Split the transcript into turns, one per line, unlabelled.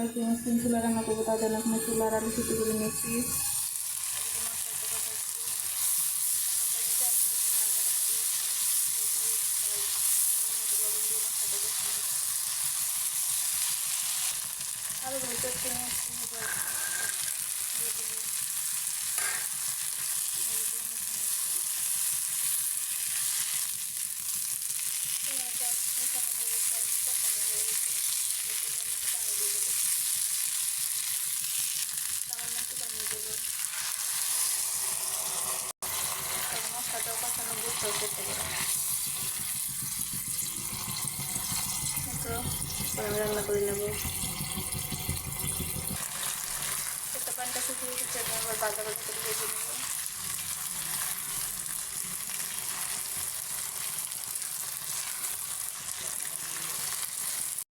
সালাম একটু মুসলিম চুলা রান্না করব তার জন্য এখানে চুলার আলু সিদ্ধ করে নিয়েছি। আলুগুলো চটকে কষানো বুঝতেও করতে পারো তো আমি রান্না করে নেব পানটা শুকিয়ে গেছে আমি আবার করে ভেজে নেব।